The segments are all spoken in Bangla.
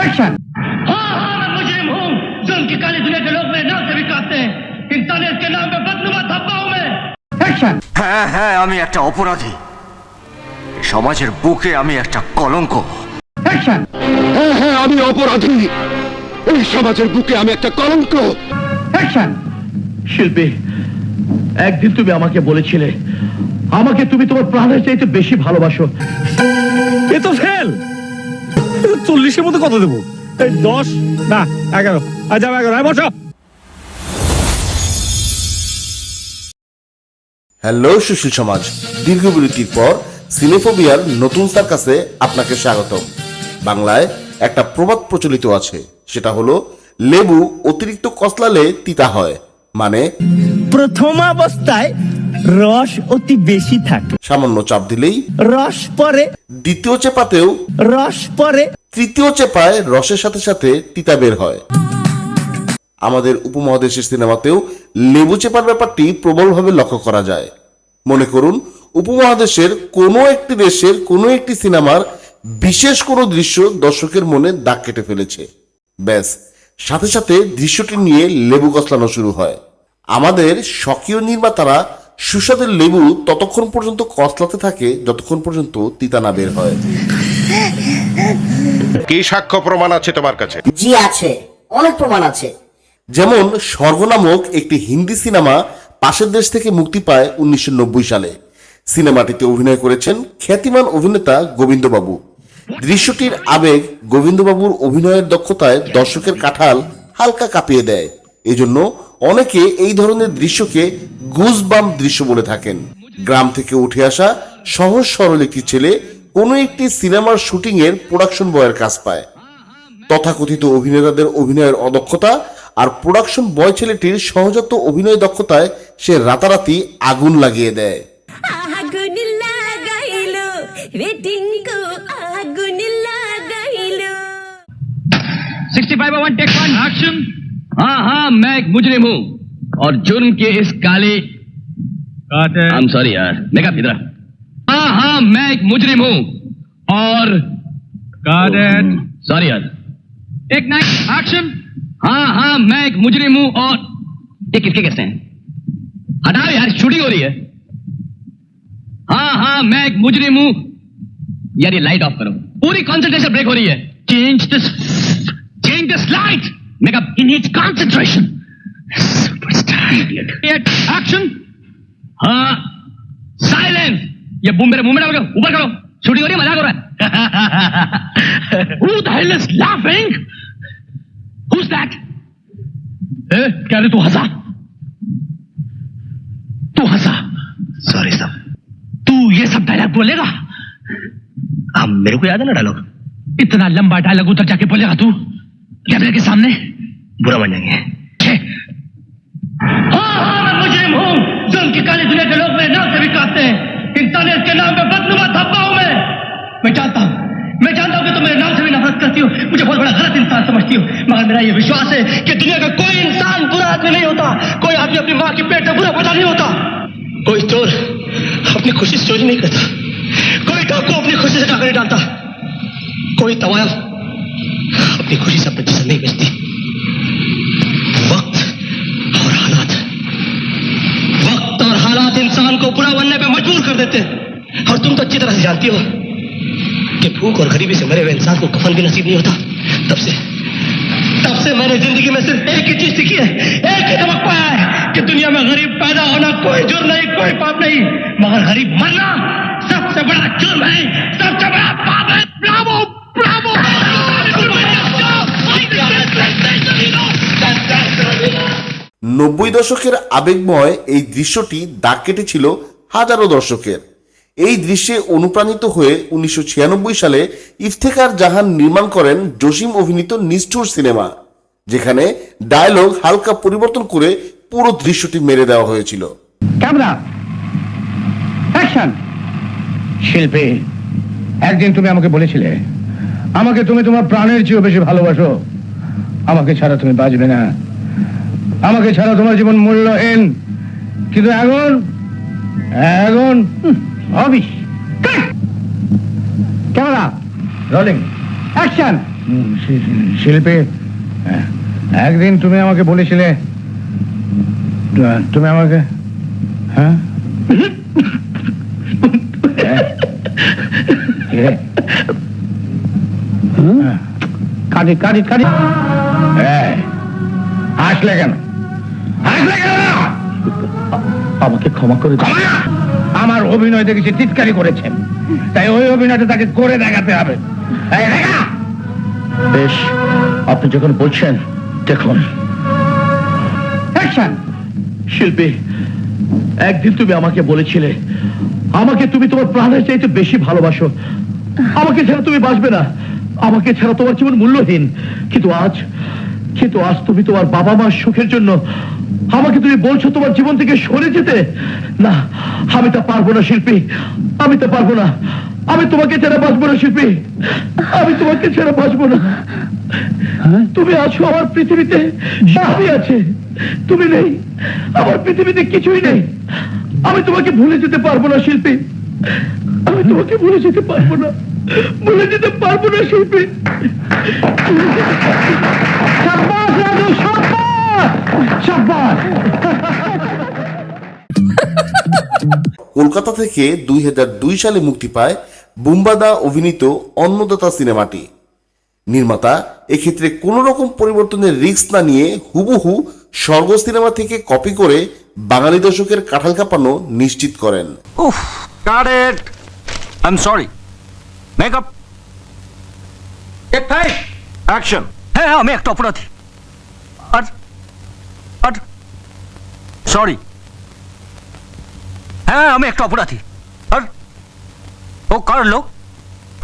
অ্যাকশন हाँ हाँ मैं मुजरिम हूँ जुल्म की काली दुनिया के लोग मेरे नाम से भी काटते हैं इंसानियत के नाम पे बदनुमा धब्बा हूँ मैं অ্যাকশন হ্যাঁ হ্যাঁ আমি একটা অপরাধী এই সমাজের বুকে আমি একটা কলঙ্ক অ্যাকশন হ্যাঁ হ্যাঁ আমি অপরাধী এই সমাজের বুকে আমি একটা কলঙ্ক অ্যাকশন শিল্পী একদিন তুমি আমাকে বলেছিলে আমাকে তুমি তোমার প্রাণের চাইতে বেশি ভালোবাসো এ তো ফেল চল্লিশের মধ্যে কত দেবো? এই দশ, না, এগারো। আর যাব এগারো, আর বসো। হ্যালো, সুশীল সমাজ। দীর্ঘ বিরতির পর সিনেফোবিয়ার নতুন সার্কাসে আপনাকে স্বাগত বাংলায় একটা প্রবাদ প্রচলিত আছে, সেটা হলো, লেবু অতিরিক্ত কসলালে তিতা হয়। মানে? প্রথম অবস্থায় রস অতি বেশি থাকে। সামান্য চাপ দিলেই? রস পরে দ্বিতীয় চেপাতেও? রস পরে তৃতীয় চেপায় রসের সাথে সাথে তিতা বের হয়। আমাদের উপমহাদেশের সিনেমাতেও লেবু চেপার ব্যাপারটি প্রবলভাবে লক্ষ্য করা যায়। মনে করুন উপমহাদেশের কোনো একটি দেশের কোনো একটি সিনেমার বিশেষ কোনো দৃশ্য দর্শকের মনে দাগ কেটে ফেলেছে। ব্যাস সাথে সাথে দৃশ্যটি নিয়ে লেবু কসলানো শুরু হয়। আমাদের স্বকীয় নির্মাতারা সুস্বাদের লেবু ততক্ষণ পর্যন্ত কসলাতে থাকে যতক্ষণ পর্যন্ত তিতা না বের হয়। কি সাক্ষ্য প্রমাণ আছে তোমার কাছে? জি আছে। অনেক প্রমাণ আছে। যেমন স্বর্গ নামক একটি হিন্দি সিনেমা পাশের দেশ থেকে মুক্তি পায় উনিশশো নব্বই সালে। সিনেমাটিতে অভিনয় করেছেন খ্যাতিমান অভিনেতা গোবিন্দবাবু। দৃশ্যটির আবেগ গোবিন্দবাবুর অভিনয়ের দক্ষতায় দর্শকের কাঠাল হালকা কাঁপিয়ে দেয়। এজন্য অনেকে এই ধরনের দৃশ্যকে গুজবাম দৃশ্য বলে থাকেন। গ্রাম থেকে উঠে আসা সহজ সরল একটি ছেলে কোনো একটি সিনেমার শুটিং এর প্রোডাকশন বয়ের কাজ পায়। তথাকথিত অভিনেতাদের অভিনয়ের অদক্ষতা আর প্রোডাকশন বয় ছেলেটির সহজাত অভিনয় দক্ষতায় সে রাতারাতি আগুন লাগিয়ে দেয়। एक्शन हाँ हाँ मैं एक मुजरिम हूँ और जुर्म के इस काले आई एम सॉरी यार मेकअप इधर। हाँ हाँ मैं एक मुजरिम हूँ और सॉरी यार। टेक नाइन एक्शन हाँ हाँ मैं एक मुजरिम हूँ और ये किसके कैसे हैं? हटाओ यार शूटिंग हो रही है। हाँ हाँ मैं एक मुजरिम हूँ। यार ये लाइट ऑफ़ करो। पूरी कंसंट्रेशन ब्रेक हो रही है। Change this change this light make up in needs concentration action हाँ साइलेंस ये बूम मेरे मुँह में डाल ऊपर करो. शूटिंग हो रही है मज़ाक हो रहा है. Who the hell is laughing? Who's that? ए, क्या रे तू हंसा. तू हंसा. सॉरी साहब तू ये सब डायलॉग बोलेगा? अब मेरे को याद है ना डायलॉग इतना लंबा डायलॉग उतर जाके बोलेगा तू? कैमरे के सामने? बुरा मान जाएँगे हाँ हाँ मैं मुजरिम हूँ। जुल्म की काली दुनिया के लोग मेरे नाम से भी हैं। इंसानियत के नाम पे बदनुमा धब्बा मैं। मैं जानता हूँ। मैं जानता हूँ कि तुम मेरे नाम से भी नफरत करती हो। मुझे बहुत बड़ा गलत इंसान समझती हो। मगर मेरा विश्वास है कि दुनिया का कोई इंसान बुरा आदमी नहीं होता। कोई आदमी अपनी माँ की पेट से बुरा पैदा नहीं होता। कोई चोर अपनी खुशी से चोरी नहीं करता। कोई डाकू अपनी खुशी से डाका नहीं डालता। कोई तवायल अपनी खुशी से अपने नहीं हालात इंसान को बुरा बनने पे मजबूर कर देते हैं। और तुम तो अच्छी तरह से जानती हो कि भूख और गरीबी से मरे हुए इंसान को कफन भी नसीब नहीं होता। तब से तब से मैंने ज़िंदगी में सिर्फ़ एक ही चीज़ सीखी है। एक ही सबक पाया है कि दुनिया में गरीब पैदा होना कोई जुर्म नहीं, कोई पाप नहीं। मगर गरीब मरना सबसे बड़ा जुर्म है, सबसे बड़ा पाप है। নব্বই দশকের আবেগময় এই দৃশ্যটি দাগ কেটেছিল হাজারো দর্শকের। এই দৃশ্যে অনুপ্রাণিত হয়ে উনিশশো ছিয়ানব্বই সালে ইফতেখার জাহান নির্মাণ করেন জসিম অভিনীত নিষ্ঠুর সিনেমা, যেখানে ডায়লগ হালকা পরিবর্তন করে পুরো দৃশ্যটি মেরে দেওয়া হয়েছিল। শিল্পী, একদিন তুমি আমাকে বলেছিলে, আমাকে তুমি তোমার প্রাণের চেয়েও বেশি ভালোবাসো। আমাকে ছাড়া তুমি বাঁচবে না। আমাকে ছাড়া তোমার জীবন মূল্যহীন। কিন্তু এখন এখন হবিস ক্যামেরা? রোলিং। অ্যাকশন। শিল্পী। হ্যাঁ, একদিন তুমি আমাকে বলেছিলে তুমি আমাকে হ্যাঁ? কে? কাঁদি কাঁদি কাঁদি এই, হাসলে কেন হাসলে কেন? আমাকে ক্ষমা করে আমার অভিনয় দেখেছি চিৎকারি করেছেন তাই ওই অভিনয়টা তাকে করে দেখাতে হবে। বেশ আপনি যখন বলছেন দেখুন। শিল্পী একদিন তুমি আমাকে বলেছিলে আমাকে তুমি তোমার প্রাণের চাইতে বেশি ভালোবাসো। আমাকে ছাড়া তুমি বাঁচবে না। আমাকে ছাড়া তোমার জীবন মূল্যহীন। কিন্তু আজ কিন্তু আজ তুমি তোমার বাবা মার সুখের জন্য আমাকে তুমি বলছো তোমার জীবন থেকে সরে যেতে? না আমি তা পারব না শিল্পী। আমি তা পারব না। আমি তোমাকে ছাড়া বাঁচবো না শিল্পী। আমি তোমাকে ছাড়া বাঁচবো না। তুমি আছো আমার পৃথিবীতে। সবই আছে। তুমি নেই। আমার পৃথিবীতে কিছুই নেই। আমি তোমাকে ভুলে যেতে পারব না শিল্পী। আমি তোমাকে ভুলে যেতে পারব না। ভুলে যেতে পারব না শিল্পী। সাব্বাস রাজু সাব্বাস! কলকাতা থেকে দুই সালে মুক্তি পায় বুম্বাদা অভিনীত অন্নদাতা সিনেমাটি। নির্মাতা এক্ষেত্রে কোনো রকম পরিবর্তনের রিস্ক না নিয়ে হুবহু স্বর্গ সিনেমা থেকে কপি করে বাঙালি দর্শকের কাঁঠাল কাঁপানো নিশ্চিত করেন। উফ got it I am sorry makeup action হ্যাঁ আমি একটা অপরাধী। আর আর সরি হ্যাঁ আমি একটা অপরাধী। আর ও কার লোক?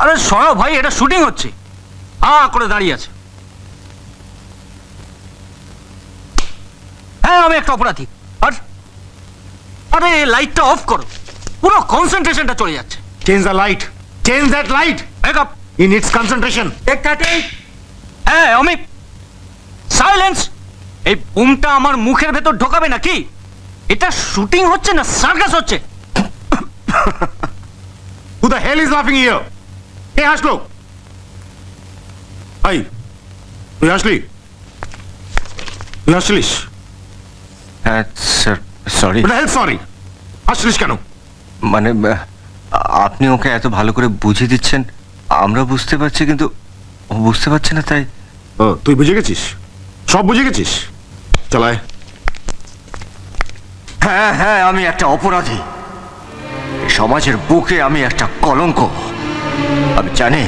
আরে সরা ভাই এটা শুটিং হচ্ছে। আ করে দাঁড়িয়ে আছে। হ্যাঁ আমি একটা অপরাধী। আর আরে লাইটটা অফ করো। পুরো কনসেন্ট্রেশনটা চলে যাচ্ছে। Change the light change that light up in it's concentration take that হ্যাঁ আমি সাইলেন্স এই বুমটা আমার মুখের ভেতর ঢোকাবে নাকি? এটা শুটিং হচ্ছে না সার্কাস হচ্ছে? হু দ্য হেল ইজ লাফিং হিয়ার কে হাসলো আই তুই হাসলি তুই হাসলিস হ্যাঁ স্যার সরি সরি হাসলিস কেন? মানে আপনি ওকে এত ভালো করে বুঝিয়ে দিচ্ছেন আমরা বুঝতে পারছি কিন্তু ও বুঝতে পারছে না তাই তুই বুঝে গেছিস? সব বুঝে গেছিস? চালায়। হ্যাঁ হ্যাঁ আমি একটা অপরাধী। সমাজের বুকে আমি একটা কলঙ্ক। আমি জানি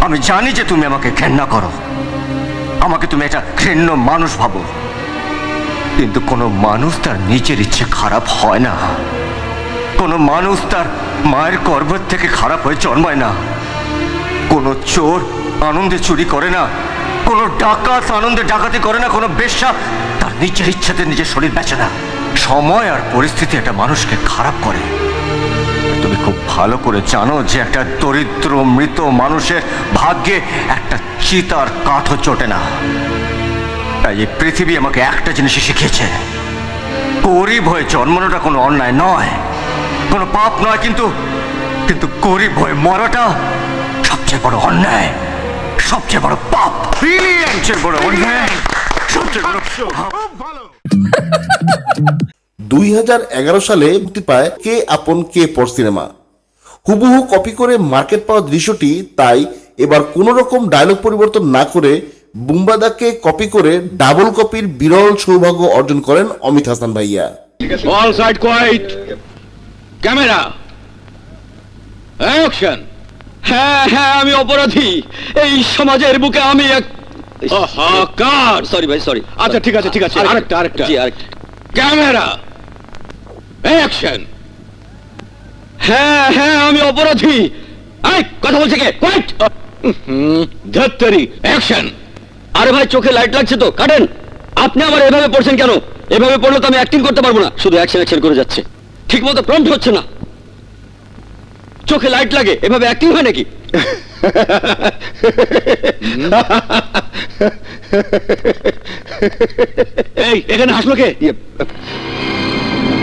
আমি জানি যে তুমি আমাকে ঘেন্না করো। আমাকে তুমি একটা ঘৃণ্য মানুষ ভাবো। কিন্তু কোনো মানুষ তার নিজের ইচ্ছে খারাপ হয় না। কোনো মানুষ তার মায়ের গর্ভের থেকে খারাপ হয়ে জন্মায় না। কোনো চোর আনন্দে চুরি করে না। কোনো ডাকাত আনন্দে ডাকাতি করে না, কোনো বেশ্যা। তার নিজের ইচ্ছাতে নিজের শরীর বেচে না। সময় আর পরিস্থিতি একটা মানুষকে খারাপ করে। তুমি খুব ভালো করে জানো যে একটা দরিদ্র, মৃত মানুষের ভাগ্যে একটা চিতার কাঠও চটে না। তাই এই পৃথিবী আমাকে একটা জিনিসই শিখিয়েছে। গরিব হয়ে জন্মানোটা কোনো অন্যায় নয়। কোনো পাপ নয়, কিন্তু কিন্তু গরিব হয়ে মরাটা সবচেয়ে বড় অন্যায়। সবচেয়ে বড় পাপ। সবচেয়ে বড় অন্যায়। সবচেয়ে বড় খুব ভালো দুই সালে মুক্তি পায় কে আপন কে পর সিনেমা। হুবহু কপি করে মার্কেট পাওয়া দৃশ্যটি তাই এবার কোনো রকম ডায়লগ পরিবর্তন না করে বুম্বাদাকে কপি করে ডাবল কপির বিরল সৌভাগ্য অর্জন করেন অমিত হাসান ভাইয়া। All side quiet camera action হ্যাঁ হ্যাঁ আমি অপরাধী। এই সমাজের বুকে আমি এক কার সরি ভাই সরি আচ্ছা ঠিক আছে ঠিক আছে আরেকটা আরেকটা জি আরেকটা। ক্যামেরা। অ্যাকশন হ্যাঁ হ্যাঁ আমি অপরাধী। এই কথা বলছে কে? কোয়াইট ধত্তরি অ্যাকশন আরে ভাই চোখে লাইট লাগছে তো কাটেন। আপনি আবার এভাবে পড়ছেন কেন? এভাবে পড়লে তো আমি অ্যাক্টিং করতে পারব না। শুধু অ্যাকশন অ্যাকশন করে যাচ্ছে। ঠিক মতো প্রম্পট হচ্ছে না। চোখে লাইট লাগে এভাবে অ্যাক্টিং হয় নাকি? এই এখানে হাসলো কে?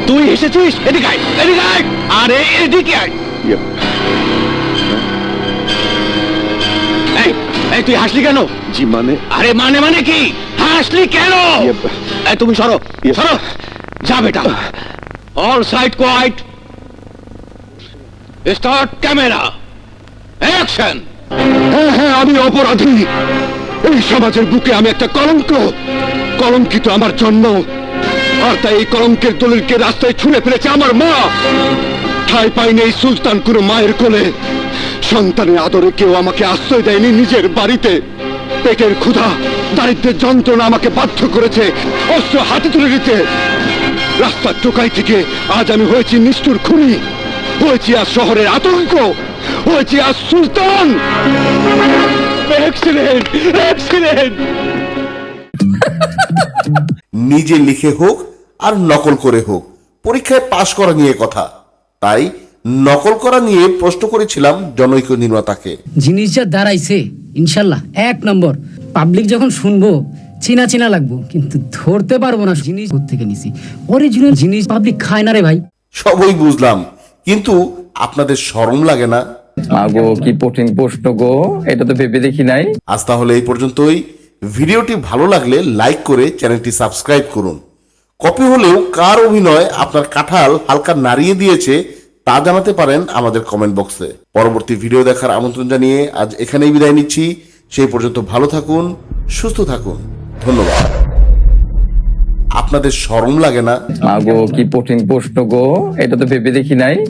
তুই এসেছিস এদিকে আয় এদিকে আয়। আরে এদিকে আয়। এই এই তুই হাসলি কেন? জি মানে? আরে মানে মানে কি? হাসলি কেন? এই তুমি সরো সরো। যা বেটা। All side quiet start camera. Action. হ্যাঁ হ্যাঁ আমি অপরাধী। এই সমাজের বুকে আমি একটা কলঙ্ক। কলঙ্কিত আমার জন্ম। আর তাই এই কলঙ্কের দলিলকে রাস্তায় ছুঁড়ে ফেলেছে আমার মা। ঠাই পাইনি এই সুলতান কোনো মায়ের কোলে। সন্তানের আদরে কেউ আমাকে আশ্রয় দেয়নি নিজের বাড়িতে। পেটের ক্ষুধা দারিদ্রের যন্ত্রণা আমাকে বাধ্য করেছে। অস্ত্র হাতে তুলে নিতে। রাস্তার টোকাই থেকে আজ আমি হয়েছি নিষ্ঠুর খুনি। হয়েছি আজ শহরের আতঙ্ক হয়েছি আজ সুলতান। নিজে লিখে হোক আর নকল করে হোক পরীক্ষায় পাশ করা নিয়ে কথা। তাই নকল করা নিয়ে প্রশ্ন করেছিলাম জনৈক নির্মাতাকে। জিনিস যা দাঁড়াইছে ইনশাল্লাহ এক নম্বর। পাবলিক যখন শুনব চিনা চিনা লাগবো কিন্তু ধরতে পারব না। জিনিস থেকে নিছি? অরিজিনাল জিনিস পাবলিক খায় না রে ভাই। সবই বুঝলাম। কিন্তু আপনাদের শরম লাগে না? আগো কি কঠিন প্রশ্ন গো এটা তো ভেবে দেখি নাই। আজ তাহলে এই পর্যন্তই। ভিডিওটি ভালো লাগলে লাইক করে চ্যানেলটি সাবস্ক্রাইব করুন। কপি হলেও কার অভিনয় আপনার কাঁঠাল হালকা নাড়িয়ে দিয়েছে তা জানাতে পারেন আমাদের কমেন্ট বক্সে পরবর্তী ভিডিও দেখার আমন্ত্রণ জানিয়ে আজ এখানেই বিদায় নিচ্ছি। সেই পর্যন্ত ভালো থাকুন সুস্থ থাকুন। ধন্যবাদ। আপনাদের শরম লাগে না? আগো কি কঠিন প্রশ্ন গো এটা তো ভেবে দেখি নাই।